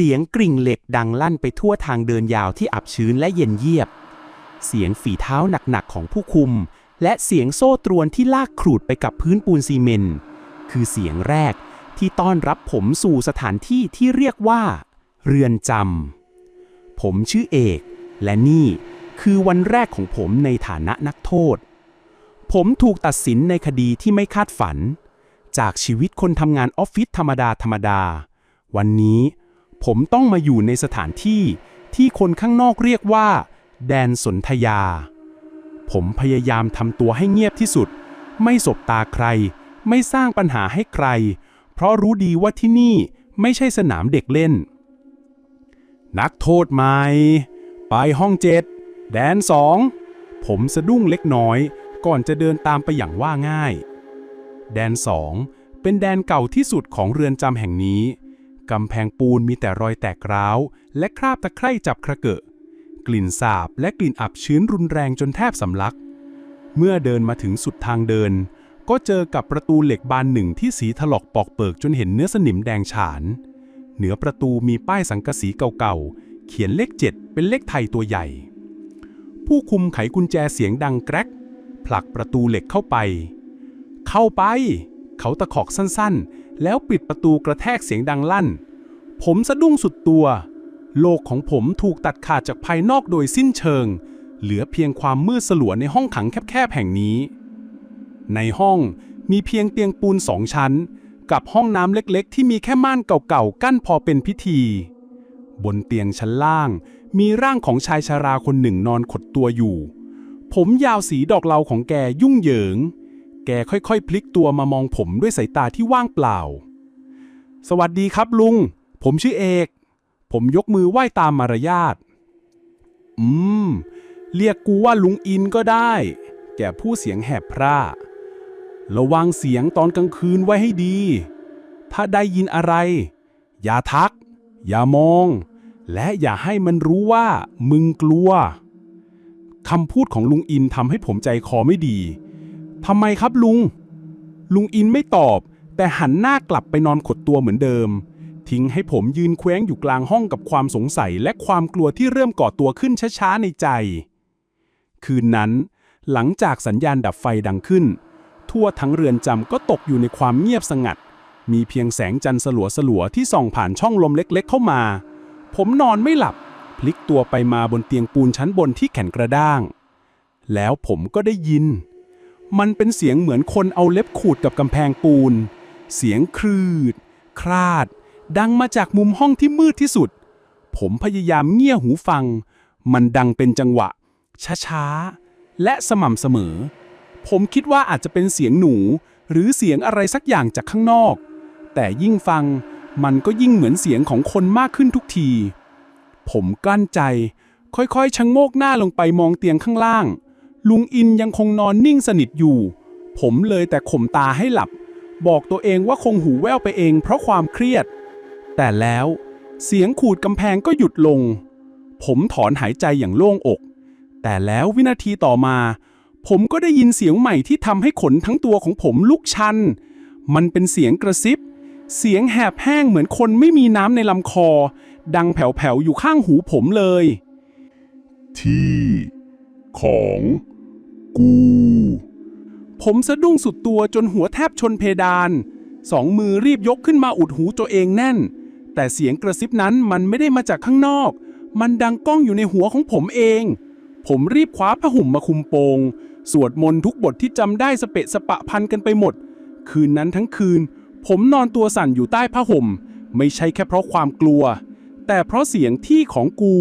เสียงกริ่งเหล็กดังลั่นไปทั่วทางเดินยาวที่อับชื้นและเย็นเยียบ เสียงฝีเท้าหนักๆของผู้คุม และเสียงโซ่ตรวนที่ลากขรูดไปกับพื้นปูนซีเมนต์คือเสียงแรกที่ต้อนรับผมสู่สถานที่ที่เรียกว่า เรือนจำผมชื่อเอก และนี่คือวันแรกของผมในฐานะนักโทษ ผมถูกตัดสินในคดีที่ไม่คาดฝัน จากชีวิตคนทำงานออฟฟิศธรรมดาธรรมดา วันนี้ ผมต้องมาอยู่ในสถานที่ที่คนข้างนอกเรียกว่า แดนสนธยา ผมพยายามทำตัวให้เงียบที่สุด ไม่สบตาใคร ไม่สร้างปัญหาให้ใคร เพราะรู้ดีว่าที่นี่ไม่ใช่สนามเด็กเล่น นักโทษใหม่ ไปห้องเจ็ดแดนสองผมสะดุ้งเล็กน้อย ก่อนจะเดินตามไปอย่างว่าง่าย แดนสองเป็นแดนเก่าที่สุดของเรือนจำแห่งนี้ กำแพงปูนมีแต่รอยแตกร้าว และคราบตะไคร่จับกระเกะ กลิ่นสาบและกลิ่นอับชื้นรุนแรงจนแทบสำลัก เมื่อเดินมาถึงสุดทางเดิน ก็เจอกับประตูเหล็กบานหนึ่งที่สีถลอกปอกเปิกจนเห็นเนื้อสนิมแดงฉาน เหนือประตูมีป้ายสังกะสีเก่าๆ เขียนเลขเจ็ดเป็นเลขไทยตัวใหญ่ ผู้คุมไขกุญแจเสียงดังแกรกผลักประตูเหล็กเข้าไป เข้าไป เขาตะขอกสั้นๆ แล้วปิดประตูกระแทกเสียงดังลั่น ผมสะดุ้งสุดตัว โลกของผมถูกตัดขาดจากภายนอกโดยสิ้นเชิง เหลือเพียงความมืดสลัวในห้องขังแคบๆแห่งนี้ ในห้องมีเพียงเตียงปูนสองชั้น กับห้องน้ำเล็กๆ ที่มีแค่ม่านเก่าๆกั้นพอเป็นพิธี บนเตียงชั้นล่าง มีร่างของชายชาราคนหนึ่งนอนขดตัวอยู่ ผมยาวสีดอกเหลาของแกยุ่งเหยิง แกค่อยๆ พลิกตัวมามองผมด้วยสายตาที่ว่างเปล่า สวัสดีครับลุง ผมชื่อเอก ผมยกมือไหว้ตามมารยาท อืม เรียกกูว่าลุงอินก็ได้ แกพูดเสียงแหบพร่า ระวังเสียงตอนกลางคืนไว้ให้ดี ถ้าได้ยินอะไร อย่าทัก อย่ามอง และอย่าให้มันรู้ว่ามึงกลัวคำพูดของลุงอินทำให้ผมใจคอไม่ดี ทำไมครับลุง ลุงอินไม่ตอบ แต่หันหน้ากลับไปนอนขดตัวเหมือนเดิม ทิ้งให้ผมยืนเคว้งอยู่กลางห้องกับความสงสัยและความกลัวที่เริ่มก่อตัวขึ้นช้าๆในใจ คืนนั้น หลังจากสัญญาณดับไฟดังขึ้น ทั่วทั้งเรือนจำก็ตกอยู่ในความเงียบสงัด มีเพียงแสงจันทร์สลัวๆที่ส่องผ่านช่องลมเล็กๆ เข้ามา ผมนอนไม่หลับ พลิกตัวไปมาบนเตียงปูนชั้นบนที่แข็งกระด้าง แล้วผมก็ได้ยิน มันเป็นเสียงเหมือนคนเอาเล็บขูดกับกำแพงปูน เสียงครืด คลาด ดังมาจากมุมห้องที่มืดที่สุด ผมพยายามเงี่ยหูฟัง มันดังเป็นจังหวะ ช้าๆ และสม่ำเสมอ ผมคิดว่าอาจจะเป็นเสียงหนู หรือเสียงอะไรสักอย่างจากข้างนอก แต่ยิ่งฟังมันก็ยิ่งเหมือนเสียงของคนมากขึ้นทุกที ผมกลั้นใจ ค่อยๆชะงโงกหน้าลงไปมองเตียงข้างล่าง ลุงอินยังคงนอนนิ่งสนิทอยู่ ผมเลยแต่ข่มตาให้หลับ บอกตัวเองว่าคงหูแว่วไปเองเพราะความเครียด แต่แล้วเสียงขูดกำแพงก็หยุดลง ผมถอนหายใจอย่างโล่งอก แต่แล้ววินาทีต่อมา ผมก็ได้ยินเสียงใหม่ที่ทำให้ขนทั้งตัวของผมลุกชัน มันเป็นเสียงกระซิบ เสียงแหบแห้งเหมือนคนไม่มีน้ำในลำคอ ดังแผ่วๆอยู่ข้างหูผมเลย ที่ของ กู ผมสะดุ้งสุดตัวจนหัวแทบชนเพดาน สองมือรีบยกขึ้นมาอุดหูตัวเองแน่น แต่เสียงกระซิบนั้นมันไม่ได้มาจากข้างนอก มันดังก้องอยู่ในหัวของผมเอง ผมรีบคว้าผ้าห่มมาคุมโปง สวดมนต์ทุกบทที่จำได้สเปะสปะพันกันไปหมด คืนนั้นทั้งคืน ผมนอนตัวสั่นอยู่ใต้ผ้าห่ม ไม่ใช่แค่เพราะความกลัว แต่เพราะเสียงที่ของกู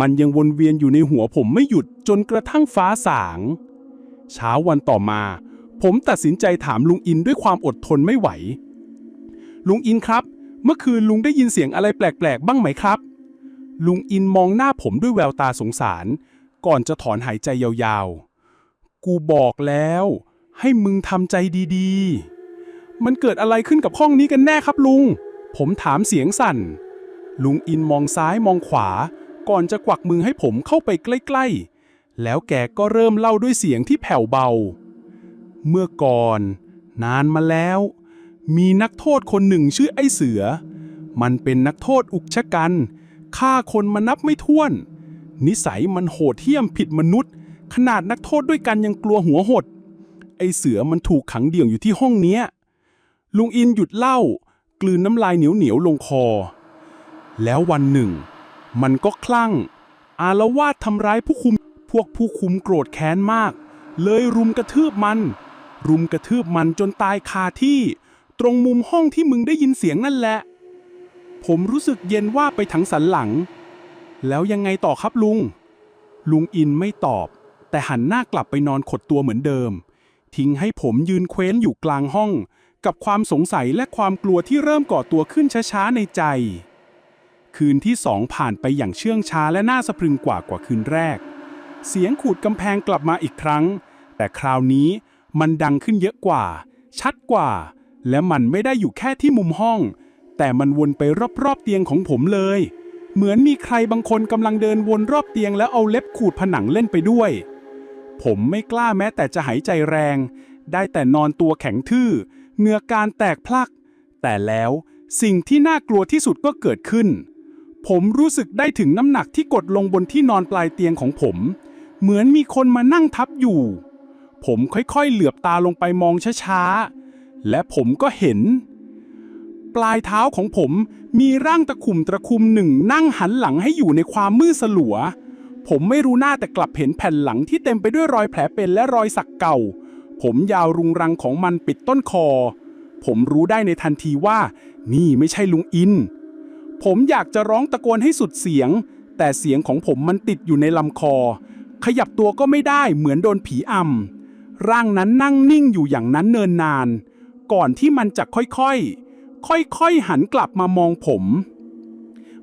มันยังวนเวียนอยู่ในหัวผมไม่หยุดจนกระทั่งฟ้าสาง เช้าวันต่อมา ผมตัดสินใจถามลุงอินด้วยความอดทนไม่ไหว ลุงอินครับ เมื่อคืนลุงได้ยินเสียงอะไรแปลกๆ บ้างไหมครับ ลุงอินมองหน้าผมด้วยแววตาสงสาร ก่อนจะถอนหายใจยาวๆ กูบอกแล้ว ให้มึงทำใจดีๆ มันเกิดอะไรขึ้นกับห้องนี้กันแน่ครับลุง ผมถามเสียงสั่น ลุงอินมองซ้ายมองขวา ก่อนจะกวักมือให้ผมเข้าไปใกล้ๆ แล้วแกก็เริ่มเล่าด้วยเสียงที่แผ่วเบา เมื่อก่อน นานมาแล้ว มีนักโทษคนหนึ่งชื่อไอ้เสือ มันเป็นนักโทษอุกชะกันฆ่าคนมานับไม่ถ้วน นิสัยมันโหดเหี้ยมผิดมนุษย์ ขนาดนักโทษด้วยกันยังกลัวหัวหด ไอเสือมันถูกขังเดี่ยวอยู่ที่ห้องเนี้ย ลุงอินหยุดเล่า กลืนน้ำลายเหนียวเหนียวลงคอ แล้ววันหนึ่ง มันก็คลั่ง อารวาสทำร้ายผู้คุม พวกผู้คุมโกรธแค้นมาก เลยรุมกระทืบมัน รุมกระทืบมันจนตายคาที่ ตรงมุมห้องที่มึงได้ยินเสียงนั่นแหละ ผมรู้สึกเย็นว่าไปทั้งสันหลัง แล้วยังไงต่อครับลุง ลุงอินไม่ตอบ แต่หันหน้ากลับไปนอนขดตัวเหมือนเดิม ทิ้งให้ผมยืนเคว้นอยู่กลางห้อง กับความสงสัยและความกลัวที่เริ่มก่อตัวขึ้นช้าๆในใจคืนที่สองผ่านไปอย่างเชื่องช้าและน่าสะพรึงกว่ากว่าคืนแรก เสียงขูดกำแพงกลับมาอีกครั้ง แต่คราวนี้มันดังขึ้นเยอะกว่า ชัดกว่า และมันไม่ได้อยู่แค่ที่มุมห้อง แต่มันวนไปรอบๆเตียงของผมเลย เหมือนมีใครบางคนกำลังเดินวนรอบเตียงแล้วเอาเล็บขูดผนังเล่นไปด้วย ผมไม่กล้าแม้แต่จะหายใจแรง ได้แต่นอนตัวแข็งทื่อเหงือการแตกพลัก แต่แล้วสิ่งที่น่ากลัวที่สุดก็เกิดขึ้นผมรู้สึกได้ถึงน้ำหนักที่กดลงบนที่นอนปลายเตียงของผม เหมือนมีคนมานั่งทับอยู่ ผมค่อยๆ เหลือบตาลงไปมองช้าๆ และผมก็เห็น ปลายเท้าของผมมีร่างตะคุ่มตะคุมหนึ่งนั่งหันหลังให้อยู่ในความมืดสลัว ผมไม่รู้หน้าแต่กลับเห็นแผ่นหลังที่เต็มไปด้วยรอยแผลเป็นและรอยสักเก่า ผมยาวรุงรังของมันปิดต้นคอ ผมรู้ได้ในทันทีว่า นี่ไม่ใช่ลุงอิน ผมอยากจะร้องตะโกนให้สุดเสียง แต่เสียงของผมมันติดอยู่ในลำคอ ขยับตัวก็ไม่ได้เหมือนโดนผีอำร่างนั้นนั่งนิ่งอยู่อย่างนั้นเนินนาน ก่อนที่มันจะค่อยๆ ค่อยๆหันกลับมามองผม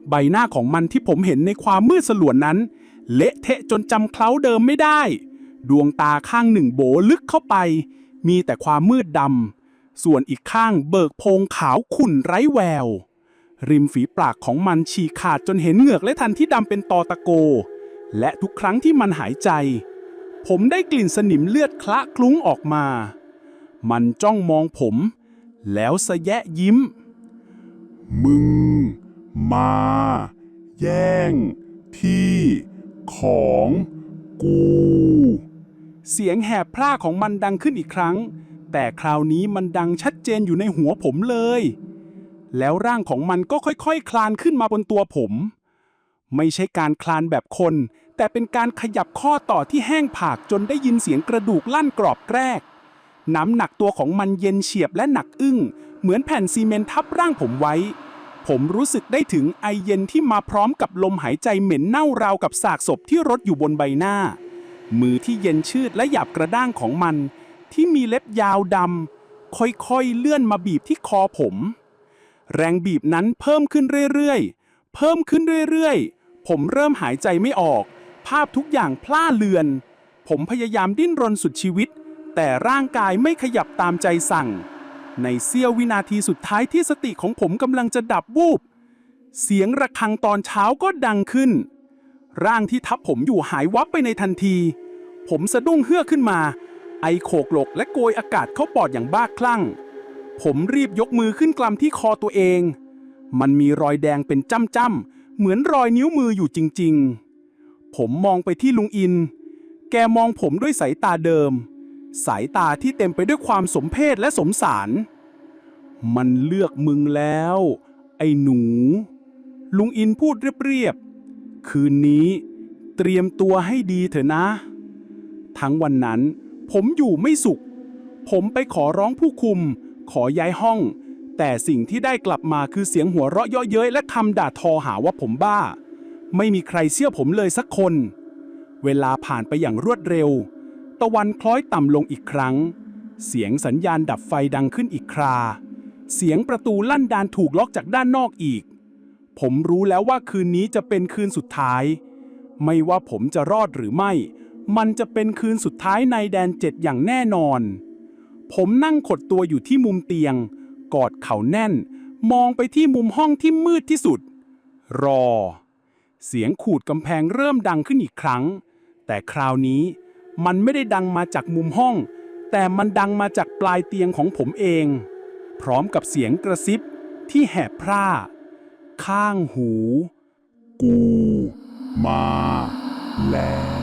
ใบหน้าของมันที่ผมเห็นในความมืดสลัวนั้น เละเทะจนจำเคล้าเดิมไม่ได้ ดวงตาข้างหนึ่งโบลึกเข้าไป มีแต่ความมืดดำส่วนอีกข้างเบิกโพรงขาวขุ่นไร้แวว ริมฝีปากของมันฉีกขาดจนเห็นเหงือกและทันที่ดำเป็นตอตะโก และทุกครั้งที่มันหายใจ ผมได้กลิ่นสนิมเลือดคละคลุ้งออกมา มันจ้องมองผม แล้วสะแยะยิ้ม มึง มา แย่ง ที่ ของ กู เสียงแหบพร่าของมันดังขึ้นอีกครั้ง แต่คราวนี้มันดังชัดเจนอยู่ในหัวผมเลย แล้วร่างของมันก็ค่อยๆคคลานขึ้นมาบนตัวผม ไม่ใช่การคลานแบบคน แต่เป็นการขยับข้อต่อที่แห้งผากจนได้ยินเสียงกระดูกลั่นกรอบแกรก น้ำหนักตัวของมันเย็นเฉียบและหนักอึ้ง เหมือนแผ่นซีเมนต์ทับร่างผมไว้ ผมรู้สึกได้ถึงไอเย็นที่มาพร้อมกับลมหายใจเหม็นเน่าราวกับสากศพที่รดอยู่บนใบหน้า มือที่เย็นชืดและหยาบกระด้างของมัน ที่มีเล็บยาวดำค่อยๆเลื่อนมาบีบที่คอผม แรงบีบนั้นเพิ่มขึ้นเรื่อยๆ เพิ่มขึ้นเรื่อยๆ ผมเริ่มหายใจไม่ออก ภาพทุกอย่างพล่าเลือน ผมพยายามดิ้นรนสุดชีวิต แต่ร่างกายไม่ขยับตามใจสั่ง ในเสี้ยววินาทีสุดท้ายที่สติของผมกำลังจะดับวูบ เสียงระฆังตอนเช้าก็ดังขึ้น ร่างที่ทับผมอยู่หายวับไปในทันที ผมสะดุ้งเฮือกขึ้นมา ไอโขกหลกและโกยอากาศเข้าปอดอย่างบ้าคลั่ง ผมรีบยกมือขึ้นกลำที่คอตัวเอง มันมีรอยแดงเป็นจ้ำๆ เหมือนรอยนิ้วมืออยู่จริง ๆ ผมมองไปที่ลุงอิน แกมองผมด้วยสายตาเดิม สายตาที่เต็มไปด้วยความสมเพศและสมสาร มันเลือกมึงแล้ว ไอ้หนู ลุงอินพูดเรียบๆ คืนนี้เตรียมตัวให้ดีเถอะนะ ทั้งวันนั้น ผมอยู่ไม่สุข ผมไปขอร้องผู้คุม ขอย้ายห้อง แต่สิ่งที่ได้กลับมาคือเสียงหัวเราะเยาะเย้ยและคำด่าทอหาว่าผมบ้า ไม่มีใครเชื่อผมเลยสักคน เวลาผ่านไปอย่างรวดเร็ว ตะวันคล้อยต่ำลงอีกครั้ง เสียงสัญญาณดับไฟดังขึ้นอีกครา เสียงประตูลั่นดานถูกล็อกจากด้านนอกอีก ผมรู้แล้วว่าคืนนี้จะเป็นคืนสุดท้าย ไม่ว่าผมจะรอดหรือไม่ มันจะเป็นคืนสุดท้ายในแดนเจ็ดอย่างแน่นอน ผมนั่งขดตัวอยู่ที่มุมเตียง กอดเข่าแน่น มองไปที่มุมห้องที่มืดที่สุด รอ เสียงขูดกำแพงเริ่มดังขึ้นอีกครั้ง แต่คราวนี้มันไม่ได้ดังมาจากมุมห้อง แต่มันดังมาจากปลายเตียงของผมเอง พร้อมกับเสียงกระซิบที่แหบพร่า ข้างหู กู มาแล้ว